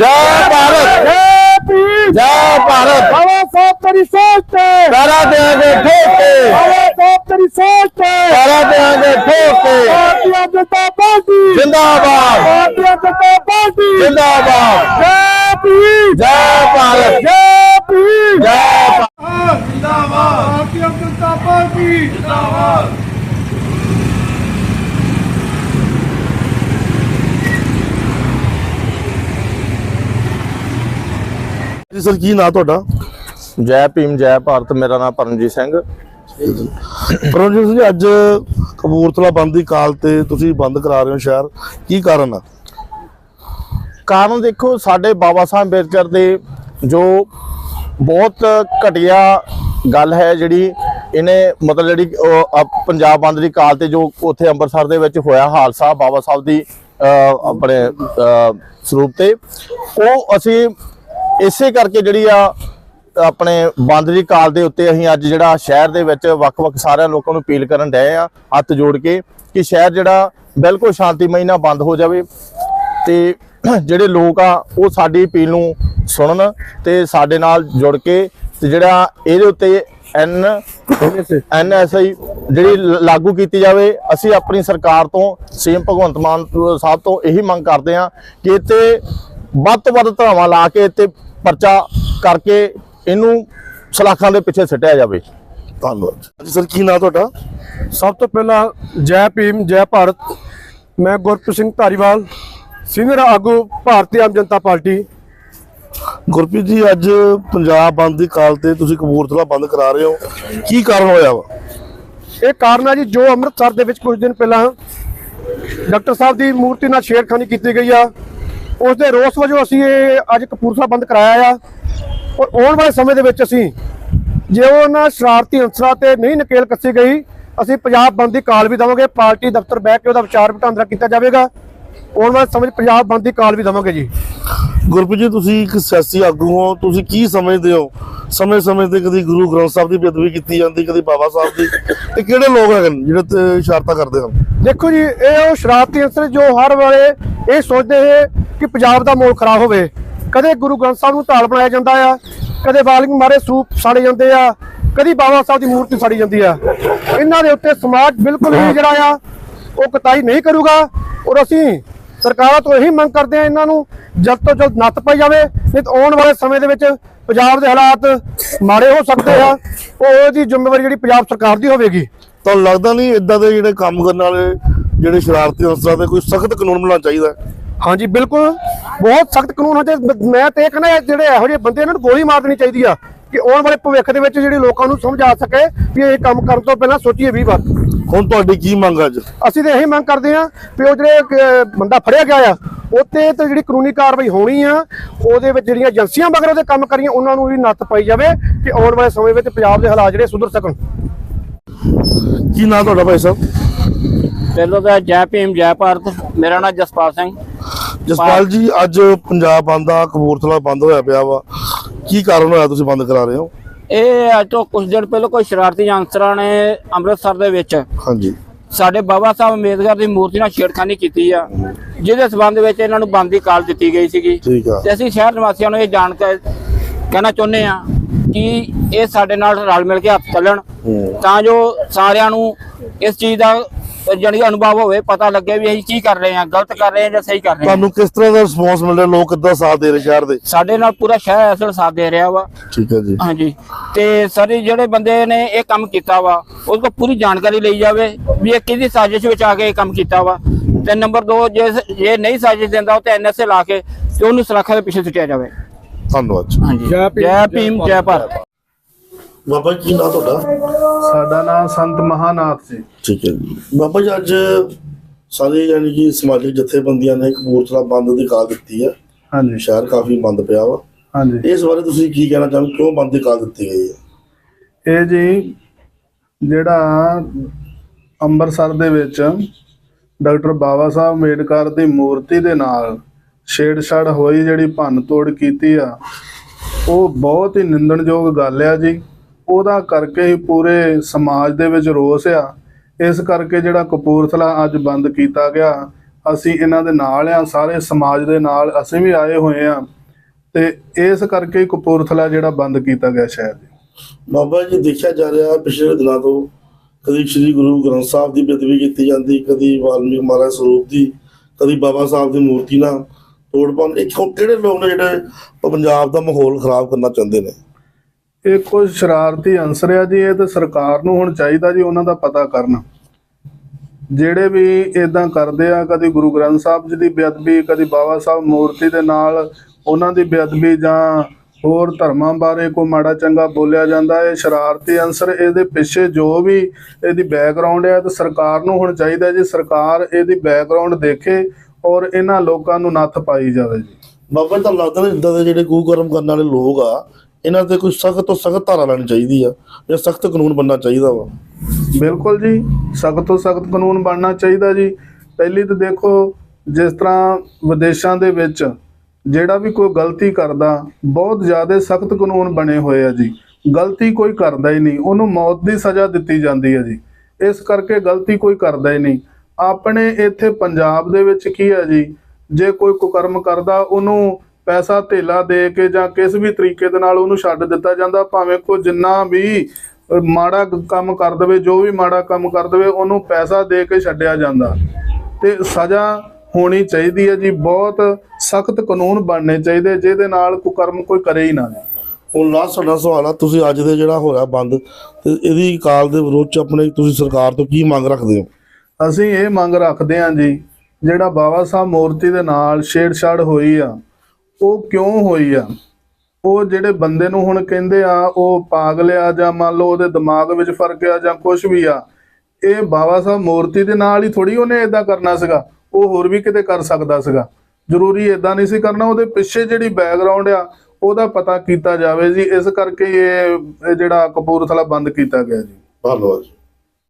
ਜੈ ਭਾਰਤ। ਜੈ ਭੀਮ। ਜੈ ਭਾਰਤ। ਤੇਰੀ ਸੋਚ ਤੇ। ਕਰਾ ਦੇਾਂਗੇ ਠੋਕ ਠੋਕ ਜਿੰਦਾਬਾਦ। ਜਿੰਦਾਬਾਦ। ਜੈ ਭੀਮ ਜੈ ਭਾਰਤ ਜਿੰਦਾਬਾਦ ਭਾਰਤੀ ਜਨਤਾ ਪਾਰਟੀ ਜਿੰਦਾਬਾਦ ਜੀ ਸਰ ਕੀ ਨਾਂ ਤੁਹਾਡਾ? ਜੈ ਭੀਮ ਜੈ ਭਾਰਤ ਮੇਰਾ ਨਾਮ ਪਰਮਜੀਤ ਸਿੰਘ। ਪਰਮਜੀਤ ਸਿੰਘ ਜੀ ਅੱਜ ਕਪੂਰਥਲਾ ਬੰਦ ਦੀ ਕਾਲ ਤੇ ਤੁਸੀਂ ਬੰਦ ਕਰਾ ਰਹੇ ਹੋ ਸ਼ਹਿਰ। ਕੀ ਕਾਰਨ ਆ? ਕਾਰਨ ਦੇਖੋ ਸਾਡੇ ਬਾਬਾ ਸਾਹਿਬ ਅੰਬੇਦਕਰ ਦੇ ਜੋ ਬਹੁਤ ਘਟੀਆ ਗੱਲ ਹੈ ਜਿਹੜੀ ਇਹਨੇ ਮਤਲਬ ਜਿਹੜੀ ਪੰਜਾਬ ਬੰਦ ਦੀ ਕਾਲ ਤੇ ਜੋ ਉੱਥੇ ਅੰਮ੍ਰਿਤਸਰ ਦੇ ਵਿੱਚ ਹੋਇਆ ਹਾਦਸਾ ਬਾਬਾ ਸਾਹਿਬ ਦੀ ਆਪਣੇ ਸਰੂਪ ਤੇ ਉਹ ਅਸੀਂ ਇਸੇ ਕਰਕੇ ਜਿਹੜੀ ਆ, ਆਪਣੇ ਬੰਦ ਦੀ ਕਾਲ ਦੇ ਉੱਤੇ ਅਸੀਂ ਅੱਜ ਜਿਹੜਾ ਸ਼ਹਿਰ ਦੇ ਵਿੱਚ ਵੱਖ-ਵੱਖ ਸਾਰਿਆਂ ਲੋਕਾਂ ਨੂੰ ਅਪੀਲ ਕਰਨ ਡਏ ਆ, ਹੱਥ ਜੋੜ ਕੇ ਕਿ ਸ਼ਹਿਰ ਜਿਹੜਾ ਬਿਲਕੁਲ ਸ਼ਾਂਤੀਮਈ ਨਾਲ ਬੰਦ ਹੋ ਜਾਵੇ ਤੇ ਜਿਹੜੇ ਲੋਕ ਆ, ਉਹ ਸਾਡੀ ਅਪੀਲ ਨੂੰ ਸੁਣਨ ਤੇ ਸਾਡੇ ਨਾਲ ਜੁੜ ਕੇ ਤੇ ਜਿਹੜਾ ਇਹਦੇ ਉੱਤੇ ਐਨ ਐਨਐਸਆਈ ਜਿਹੜੀ ਲ- ਲਾਗੂ ਕੀਤੀ ਜਾਵੇ, ਅਸੀਂ ਆਪਣੀ ਸਰਕਾਰ ਤੋਂ, ਸੀਐਮ ਭਗਵੰਤ ਮਾਨ ਸਾਹਿਬ ਤੋਂ ਇਹੀ ਮੰਗ ਕਰਦੇ ਹਾਂ ਕਿ ਇੱਥੇ ਵੱਧ ਤੋਂ ਵੱਧ ਧਰਾਵਾਂ ਲਾ ਕੇ ਇੱਥੇ ਪਰਚਾ ਕਰਕੇ ਇਹਨੂੰ ਸਲਾਖਾਂ ਦੇ ਪਿੱਛੇ ਸਿੱਟਿਆ ਜਾਵੇ। ਧੰਨਵਾਦ ਜੀ। ਸਰ ਕੀ ਨਾਂ ਤੁਹਾਡਾ? ਸਭ ਤੋਂ ਪਹਿਲਾਂ ਜੈ ਭੀਮ ਜੈ ਭਾਰਤ। ਮੈਂ ਗੁਰਪ੍ਰੀਤ ਸਿੰਘ ਧਾਰੀਵਾਲ ਸੀਨੀਅਰ ਆਗੂ ਭਾਰਤੀ ਆਮ ਜਨਤਾ ਪਾਰਟੀ। ਗੁਰਪ੍ਰੀਤ ਜੀ ਅੱਜ ਪੰਜਾਬ ਬੰਦ ਦੀ ਕਾਲ ਤੇ ਤੁਸੀਂ ਕਪੂਰਥਲਾ ਬੰਦ ਕਰਾ ਰਹੇ ਹੋ। ਕੀ ਕਾਰਨ ਹੋਇਆ ਵਾ? ਇਹ ਕਾਰਨ ਹੈ ਜੀ ਜੋ ਅੰਮ੍ਰਿਤਸਰ ਦੇ ਵਿੱਚ ਕੁਝ ਦਿਨ ਪਹਿਲਾਂ ਡਾਕਟਰ ਸਾਹਿਬ ਦੀ ਮੂਰਤੀ ਨਾਲ ਛੇੜਖਾਨੀ ਕੀਤੀ ਗਈ ਆ। ਉਸ ਦੇ ਰੋਸ ਵਜੋਂ ਅਸੀਂ ਇਹ ਅੱਜ ਕਪੂਰਥਲਾ ਬੰਦ ਕਰਾਇਆ ਆ। ਔਰ ਆਉਣ ਵਾਲੇ ਸਮੇਂ ਦੇ ਵਿੱਚ ਅਸੀਂ ਜੇ ਉਹਨਾਂ ਸ਼ਰਾਰਤੀ ਅਨਸਰਾਂ ਤੇ ਨਹੀਂ ਨਕੇਲ ਕੱਸੀ ਗਈ ਅਸੀਂ ਪੰਜਾਬ ਬੰਦ ਦੀ ਕਾਲ ਵੀ ਦੇਵਾਂਗੇ ਪਾਰਟੀ ਦਫ਼ਤਰ ਬਹਿ ਕੇ ਉਹਦਾ ਵਿਚਾਰ ਵਟਾਂਦਰਾ ਕੀਤਾ ਜਾਵੇਗਾ। ਆਉਣ ਵਾਲੇ ਸਮੇਂ ਪੰਜਾਬ ਬੰਦ ਦੀ ਕਾਲ ਵੀ ਦੇਵਾਂਗੇ ਜੀ। ਗੁਰਪ੍ਰੀਤ ਜੀ ਤੁਸੀਂ ਇੱਕ ਸਿਆਸੀ ਆਗੂ ਹੋ ਤੁਸੀਂ ਕੀ ਸਮਝਦੇ ਹੋ? ਸਮੇਂ-ਸਮੇਂ ਤੇ ਕਦੀ ਗੁਰੂ ਗ੍ਰੰਥ ਸਾਹਿਬ ਦੀ ਬੇਅਦਬੀ ਕੀਤੀ ਜਾਂਦੀ ਕਦੀ ਬਾਬਾ ਸਾਹਿਬ ਦੀ। ਤੇ ਕਿਹੜੇ ਲੋਕ ਹੈਗੇ ਨੇ ਜਿਹੜੇ ਤੇ ਇਸ਼ਾਰਤਾ ਕਰਦੇ ਹਨ? ਦੇਖੋ ਜੀ ਇਹ ਉਹ ਸ਼ਰਾਰਤੀ ਅੰਸਰ ਜੋ ਹਰ ਵੇਲੇ ਇਹ ਸੋਚਦੇ ਹੈ ਕਿ ਪੰਜਾਬ ਦਾ ਮਾਹੌਲ ਖਰਾਬ ਹੋਵੇ। ਕਦੇ ਗੁਰੂ ਗ੍ਰੰਥ ਸਾਹਿਬ ਨੂੰ ਢਾਲ ਬਣਾਇਆ ਜਾਂਦਾ ਆ, ਕਦੇ ਵਾਲਮੀਕ ਮਾਰੇ ਸੂਪ ਸਾੜੇ ਜਾਂਦੇ ਆ, ਕਦੀ ਬਾਬਾ ਸਾਹਿਬ ਦੀ ਮੂਰਤੀ ਸਾੜੀ ਜਾਂਦੀ ਆ। ਇਹਨਾਂ ਦੇ ਉੱਤੇ ਸਮਾਜ ਬਿਲਕੁਲ ਵੀ ਜਿਹੜਾ ਆ, ਉਹ ਕਤਾਈ ਨਹੀਂ ਕਰੂਗਾ। ਔਰ ਅਸੀਂ ਸਰਕਾਰਾਂ ਤੋਂ ਇਹੀ ਮੰਗ ਕਰਦੇ ਆ ਇਹਨਾਂ ਨੂੰ, ਜਲਦ ਤੋਂ ਜਲਦ ਨੱਥ ਪਾਈ ਜਾਵੇ, ਨਹੀਂ ਤਾਂ ਆਉਣ ਵਾਲੇ ਸਮੇਂ ਦੇ ਵਿੱਚ ਪੰਜਾਬ ਦੇ ਹਾਲਾਤ ਮਾੜੇ ਹੋ ਸਕਦੇ ਆ। ਉਹ ਉਹਦੀ ਜ਼ਿੰਮੇਵਾਰੀ ਜਿਹੜੀ ਪੰਜਾਬ ਸਰਕਾਰ ਦੀ ਹੋਵੇਗੀ। ਤੁਹਾਨੂੰ ਲੱਗਦਾ ਨਹੀਂ ਇਦਾਂ ਦੇ ਜਿਹੜੇ ਕੰਮ ਕਰਨ ਵਾਲੇ, ਜਿਹੜੇ ਸ਼ਰਾਰਤੀ ਅਨਸਰਾਂ ਤੇ ਕੋਈ ਸਖਤ ਕਾਨੂੰਨ ਬਣਾਉਣਾ ਚਾਹੀਦਾ? ਹੈ? ਹਾਂਜੀ ਬਿਲਕੁਲ। ਬਹੁਤ ਸਖਤ ਕਾਨੂੰਨ ਚਾਹੀਦੇ ਮੈਂ ਤੇ ਕਹਿੰਦਾ ਜਿਹੜੇ ਇਹੋ ਜਿਹੇ ਬੰਦੇ ਇਹਨਾਂ ਨੂੰ ਗੋਲੀ ਮਾਰ ਦੇਣੀ ਚਾਹੀਦੀ ਆ ਕਿ ਆਉਣ ਵਾਲੇ ਭਵਿੱਖ ਦੇ ਵਿੱਚ ਜਿਹੜੇ ਲੋਕਾਂ ਨੂੰ ਸਮਝ ਆ ਸਕੇ ਵੀ ਇਹ ਕੰਮ ਕਰਨ ਤੋਂ ਪਹਿਲਾਂ ਸੋਚੀਏ 20 ਵਾਰ ਹੁਣ ਤੁਹਾਡੀ ਕੀ ਮੰਗ ਹੈ ਅੱਜ? ਅਸੀਂ ਤਾਂ ਇਹੀ ਮੰਗ ਕਰਦੇ ਹਾਂ ਵੀ ਉਹ ਜਿਹੜੇ ਬੰਦਾ ਫੜਿਆ ਗਿਆ ਆ ਉੱਤੇ ਤੇ ਜਿਹੜੀ ਕਾਨੂੰਨੀ ਕਾਰਵਾਈ ਹੋਣੀ ਆ ਉਹਦੇ ਵਿੱਚ ਜਿਹੜੀਆਂ ਏਜੰਸੀਆਂ ਮਗਰ ਉਹਦੇ ਕੰਮ ਕਰੀਆਂ ਉਹਨਾਂ ਨੂੰ ਵੀ ਨੱਥ ਪਾਈ ਜਾਵੇ ਕਿ ਆਉਣ ਵਾਲੇ ਸਮੇਂ ਵਿੱਚ ਪੰਜਾਬ ਦੇ ਹਾਲਾਤ ਜਿਹੜੇ ਸੁਧਰ ਸਕਣ। ਕੀ ਨਾਂ ਤੁਹਾਡਾ ਭਾਈ ਸਾਹਿਬ? ਪਹਿਲਾਂ ਤਾਂ ਜੈ ਭੀਮ ਜੈ ਭਾਰਤ। ਮੇਰਾ ਨਾਮ ਜਸਪਾਲ ਸਿੰਘ। ਜਸਪਾਲ ਜੀ ਅੱਜ ਪੰਜਾਬ ਬੰਦ ਆ ਕਪੂਰਥਲਾ ਬੰਦ ਹੋਇਆ ਪਿਆ ਵਾ। ਕੀ ਕਾਰਨ ਹੋਇਆ ਤੁਸੀਂ ਬੰਦ ਕਰਾ ਰਹੇ ਹੋ? ਇਹ ਅੱਜ ਤੋਂ ਕੁਝ ਦਿਨ ਪਹਿਲਾਂ ਕੋਈ ਸ਼ਰਾਰਤੀ ਅਨਸਰਾਂ ਨੇ ਅੰਮ੍ਰਿਤਸਰ ਦੇ ਵਿੱਚ ਹਾਂਜੀ। ਸਾਡੇ ਬਾਬਾ ਸਾਹਿਬ ਅੰਬੇਦਕਰ ਦੀ ਮੂਰਤੀ ਨਾਲ ਛੇੜਖਾਨੀ ਕੀਤੀ ਆ। ਜਿਹਦੇ ਸਬੰਧ ਵਿੱਚ ਇਹਨਾਂ ਨੂੰ ਬੰਦ ਦੀ ਕਾਲ ਦਿੱਤੀ ਗਈ ਸੀਗੀ। ਠੀਕ ਆ। ਤੇ ਅਸੀਂ ਸ਼ਹਿਰ ਨਿਵਾਸੀਆਂ ਨੂੰ ਇਹ ਜਾਣ ਕੇ ਕਹਿਣਾ ਚਾਹੁੰਦੇ ਆ ਕਿ ਇਹ ਸਾਡੇ ਨਾਲ ਰਲ ਮਿਲ ਕੇ ਹੱਥ ਚੱਲਣ। ਤਾਂ ਜੋ ਸਾਰਿਆਂ ਨੂੰ ਇਸ ਚੀਜ਼ ਦਾ ਜਾਣੀ ਅਨੁਭਵ ਹੋਵੇ ਪਤਾ ਲੱਗੇ ਵੀ ਅਸੀਂ ਕੀ ਕਰ ਰਹੇ ਹਾਂ ਗਲਤ ਕਰ ਰਹੇ ਹਾਂ ਜਾਂ ਸਹੀ ਕਰ ਰਹੇ ਹਾਂ। ਤੁਹਾਨੂੰ ਕਿਸ ਤਰ੍ਹਾਂ ਦਾ ਰਿਸਪੌਂਸ ਮਿਲ ਰਿਹਾ? ਲੋਕ ਕਿੱਦਾਂ ਸਾਥ ਦੇ ਰਹੇ ਸ਼ਹਿਰ ਦੇ? ਸਾਡੇ ਨਾਲ ਪੂਰਾ ਸ਼ਹਿਰ ਇਸ ਵੇਲੇ ਸਾਥ ਦੇ ਰਿਹਾ ਵਾ। ਠੀਕ ਹੈ ਜੀ। ਹਾਂਜੀ। ਤੇ ਸਾਰੇ ਜਿਹੜੇ ਬੰਦੇ ਨੇ ਇਹ ਕੰਮ ਕੀਤਾ ਵਾ ਉਸ ਕੋ ਪੂਰੀ ਜਾਣਕਾਰੀ ਲਈ ਜਾਵੇ ਵੀ ਇਹ ਕਿਹਦੀ ਸਾਜ਼ਿਸ਼ ਵਿੱਚ ਆ ਕੇ ਇਹ ਕੰਮ ਕੀਤਾ ਵਾ। ਤੇ ਨੰਬਰ 2 ਜੇ ਜੇ ਨਹੀਂ ਸਾਜ਼ਿਸ਼ ਦਿੰਦਾ ਉਹ ਤੇ ਐਨਐਸਏ ਲਾ ਕੇ ਤੇ ਉਹਨੂੰ ਸੁਰੱਖਿਆ ਦੇ ਪਿੱਛੇ ਸੁੱਟਿਆ ਜਾਵੇ। ਧੰਨਵਾਦ ਜੀ। ਜੈ ਭੀਮ ਜੈ ਭਾਰਤ। ਬਾਬਾ ਜੀ, ਕੀ ਨਾਂ ਤੁਹਾਡਾ? ਸਾਡਾ ਨਾਮ ਸੰਤ ਮਹਾਨਾਥ ਜੀ। ਠੀਕ ਹੈ ਜੀ। ਬਾਬਾ ਜੀ ਅੱਜ ਸਾਰੇ ਯਾਨੀ ਕਿ ਸਮਾਜਿਕ ਜਥੇਬੰਦੀਆਂ ਨੇ ਕਪੂਰਥਲਾ ਬੰਦ ਦੀ ਕਾਲ ਦਿੱਤੀ ਹੈ। ਹਾਂਜੀ। ਸ਼ਹਿਰ ਕਾਫੀ ਬੰਦ ਪਿਆ ਵਾ। ਹਾਂਜੀ। ਇਸ ਬਾਰੇ ਤੁਸੀਂ ਕੀ ਕਹਿਣਾ ਚਾਹੋਗੇ? ਕਿਉਂ ਬੰਦ ਦੀ ਕਾਲ ਦਿੱਤੀ ਗਈ ਹੈ? ਇਹ ਜੀ ਜਿਹੜਾ ਅੰਮ੍ਰਿਤਸਰ ਦੇ ਵਿੱਚ ਡਾਕਟਰ ਬਾਬਾ ਸਾਹਿਬ ਅੰਬੇਡਕਰ ਦੀ ਮੂਰਤੀ ਦੇ ਨਾਲ ਛੇੜਛਾੜ ਹੋਈ ਜਿਹੜੀ ਭੰਨ ਤੋੜ ਕੀਤੀ ਆ ਉਹ ਬਹੁਤ ਹੀ ਨਿੰਦਣਯੋਗ ਗੱਲ ਆ ਜੀ। ਉਹਦਾ ਕਰਕੇ ਹੀ ਪੂਰੇ ਸਮਾਜ ਦੇ ਵਿੱਚ ਰੋਸ ਆ। ਇਸ ਕਰਕੇ ਜਿਹੜਾ ਕਪੂਰਥਲਾ ਅੱਜ ਬੰਦ ਕੀਤਾ ਗਿਆ, ਅਸੀਂ ਇਹਨਾਂ ਦੇ ਨਾਲ ਆ, ਸਾਰੇ ਸਮਾਜ ਦੇ ਨਾਲ ਅਸੀਂ ਵੀ ਆਏ ਹੋਏ ਆ। ਤੇ ਇਸ ਕਰਕੇ ਹੀ ਕਪੂਰਥਲਾ ਜਿਹੜਾ ਬੰਦ ਕੀਤਾ ਗਿਆ ਸ਼ਹਿਰ ਬਾਬਾ ਜੀ, ਦੇਖਿਆ ਜਾ ਰਿਹਾ ਪਿਛਲੇ ਦਿਨਾਂ ਤੋਂ ਕਦੀ ਸ੍ਰੀ ਗੁਰੂ ਗ੍ਰੰਥ ਸਾਹਿਬ ਦੀ ਬੇਦਬੀ ਕੀਤੀ ਜਾਂਦੀ, ਕਦੀ ਵਾਲਮੀਕ ਮਹਾਰਾਜ ਸਰੂਪ ਦੀ, ਕਦੀ ਬਾਬਾ ਸਾਹਿਬ ਦੀ ਮੂਰਤੀ ਨਾਲ ਤੋੜਪਨ ਇਹ ਕਿਉਂ- ਕਿਹੜੇ ਲੋਕ ਨੇ ਜਿਹੜੇ ਪੰਜਾਬ ਦਾ ਮਾਹੌਲ ਖਰਾਬ ਕਰਨਾ ਚਾਹੁੰਦੇ ਨੇ? ਇਹ ਕੋਈ ਸ਼ਰਾਰਤੀ ਅੰਸਰ ਆ ਜੀ, ਇਹ ਤਾਂ ਸਰਕਾਰ ਨੂੰ ਹੁਣ ਚਾਹੀਦਾ ਜੀ ਉਹਨਾਂ ਦਾ ਪਤਾ ਕਰਨਾ। ਜਿਹੜੇ ਵੀ ਇਦਾਂ ਕਰਦੇ ਆ, ਕਦੀ ਗੁਰੂ ਗ੍ਰੰਥ ਸਾਹਿਬ ਜੀ ਦੀ ਬੇਅਦਬੀ, ਕਦੀ ਬਾਬਾ ਸਾਹਿਬ ਮੂਰਤੀ ਦੇ ਨਾਲ ਉਹਨਾਂ ਦੀ ਬੇਅਦਬੀ ਜਾਂ ਹੋਰ ਧਰਮਾਂ ਬਾਰੇ ਕੋਈ ਮਾੜਾ ਚੰਗਾ ਬੋਲਿਆ ਜਾਂਦਾ, ਇਹ ਸ਼ਰਾਰਤੀ ਅੰਸਰ ਇਹਦੇ ਪਿੱਛੇ ਜੋ ਵੀ ਇਹਦੀ ਬੈਕਗ੍ਰਾਉਂਡ ਹੈ ਤੇ ਸਰਕਾਰ ਨੂੰ ਹੁਣ ਚਾਹੀਦਾ ਜੀ, ਸਰਕਾਰ ਇਹਦੀ ਬੈਕਗ੍ਰਾਉਂਡ ਦੇਖੇ ਔਰ ਇਹਨਾਂ ਲੋਕਾਂ ਨੂੰ ਨੱਥ ਪਾਈ ਜਾਵੇ ਜੀ। ਬਾਬਾ ਜੀ ਤਾਂ ਲੱਗਦਾ ਨਾ ਇਦਾਂ ਦੇ ਜਿਹੜੇ ਕੁਕਰਮ ਕਰਨ ਵਾਲੇ ਲੋਕ ਆ ਇਹਨਾਂ ਤੇ ਕੋਈ ਸਖਤ ਤੋਂ ਸਖਤ ਧਾਰਾ ਲੈਣੀ ਚਾਹੀਦੀ ਆ ਜਾਂ ਸਖਤ ਕਾਨੂੰਨ ਬਣਨਾ ਚਾਹੀਦਾ ਵਾ। ਬਿਲਕੁਲ ਜੀ, ਸਖਤ ਤੋਂ ਸਖਤ ਕਾਨੂੰਨ ਬਣਨਾ ਚਾਹੀਦਾ ਜੀ। ਪਹਿਲੀ ਤਾਂ ਦੇਖੋ, ਜਿਸ ਤਰ੍ਹਾਂ ਵਿਦੇਸ਼ਾਂ ਦੇ ਵਿੱਚ ਜਿਹੜਾ ਵੀ ਕੋਈ ਗਲਤੀ ਕਰਦਾ, ਬਹੁਤ ਜ਼ਿਆਦਾ ਸਖਤ ਕਾਨੂੰਨ ਬਣੇ ਹੋਏ ਆ ਜੀ। ਗਲਤੀ ਕੋਈ ਕਰਦਾ ਹੀ ਨਹੀਂ, ਉਹਨੂੰ ਮੌਤ ਦੀ ਸਜ਼ਾ ਦਿੱਤੀ ਜਾਂਦੀ ਹੈ ਜੀ। ਇਸ ਕਰਕੇ ਗਲਤੀ ਕੋਈ ਕਰਦਾ ਹੀ ਨਹੀਂ। ਆਪਣੇ ਇੱਥੇ ਪੰਜਾਬ ਦੇ ਵਿੱਚ ਕੀ ਹੈ ਜੀ, ਜੇ ਕੋਈ ਕੁਕਰਮ ਕਰਦਾ, ਉਹਨੂੰ ਪੈਸਾ ਧੇਲਾ ਦੇ ਕੇ ਜਾਂ ਕਿਸ ਵੀ ਤਰੀਕੇ ਦੇ ਨਾਲ ਉਹਨੂੰ ਛੱਡ ਦਿੱਤਾ ਜਾਂਦਾ ਭਾਵੇਂ ਕੋਈ ਜਿੰਨਾ ਵੀ ਮਾੜਾ ਕ- ਕੰਮ ਕਰ ਦੇਵੇ ਜੋ ਵੀ ਮਾੜਾ ਕੰਮ ਕਰ ਦੇਵੇ ਉਹਨੂੰ ਪੈਸਾ ਦੇ ਕੇ ਛੱਡਿਆ ਜਾਂਦਾ। ਤੇ ਸਜ਼ਾ ਹੋਣੀ ਚਾਹੀਦੀ ਹੈ ਜੀ ਬਹੁਤ ਸਖਤ ਕਾਨੂੰਨ ਬਣਨੇ ਚਾਹੀਦੇ ਜਿਹਦੇ ਨਾਲ ਕੁਕਰਮ ਕੋਈ ਕਰੇ ਹੀ ਨਾ। ਹੁਣ ਲਾਸਟ ਸਾਡਾ ਸਵਾਲ ਆ ਤੁਸੀਂ ਅੱਜ ਦੇ ਜਿਹੜਾ ਹੋਇਆ ਬੰਦ ਤੇ ਇਹਦੀ ਕਾਲ ਦੇ ਵਿਰੋਧ ਚ ਆਪਣੇ ਤੁਸੀਂ ਸਰਕਾਰ ਤੋਂ ਕੀ ਮੰਗ ਰੱਖਦੇ ਹੋ? ਅਸੀਂ ਇਹ ਮੰਗ ਰੱਖਦੇ ਹਾਂ ਜੀ ਜਿਹੜਾ ਬਾਬਾ ਸਾਹਿਬ ਮੂਰਤੀ ਦੇ ਨਾਲ ਛੇੜਛਾੜ ਹੋਈ ਆ ਉਹ ਕਿਉਂ ਹੋਈ ਆ? ਉਹ ਜਿਹੜੇ ਬੰਦੇ ਨੂੰ ਹੁਣ ਕਹਿੰਦੇ ਆ, ਉਹ ਪਾਗਲ ਆ ਜਾਂ ਮੰਨ ਲਓ ਉਹਦੇ ਦਿਮਾਗ ਵਿੱਚ ਫ਼ਰਕ ਆ ਜਾਂ ਕੁਝ ਵੀ ਆ, ਇਹ ਬਾਬਾ ਸਾਹਿਬ ਮੂਰਤੀ ਦੇ ਨਾਲ ਹੀ ਥੋੜੀ ਉਹਨੇ ਇਦਾਂ ਕਰਨਾ ਸੀਗਾ। ਉਹ ਹੋਰ ਵੀ ਕਿਤੇ ਕਰ ਸਕਦਾ ਸੀਗਾ। ਜ਼ਰੂਰੀ ਇਦਾਂ ਨਹੀਂ ਸੀ ਕਰਨਾ, ਉਹਦੇ ਪਿੱਛੇ ਜਿਹੜੀ ਬੈਕਗ੍ਰਾਉਂਡ ਆ, ਉਹਦਾ ਪਤਾ ਕੀਤਾ ਜਾਵੇ ਜੀ। ਇਸ ਕਰਕੇ ਇਹ ਇਹ ਜਿਹੜਾ ਕਪੂਰਥਲਾ ਬੰਦ ਕੀਤਾ ਗਿਆ ਜੀ। ਧੰਨਵਾਦ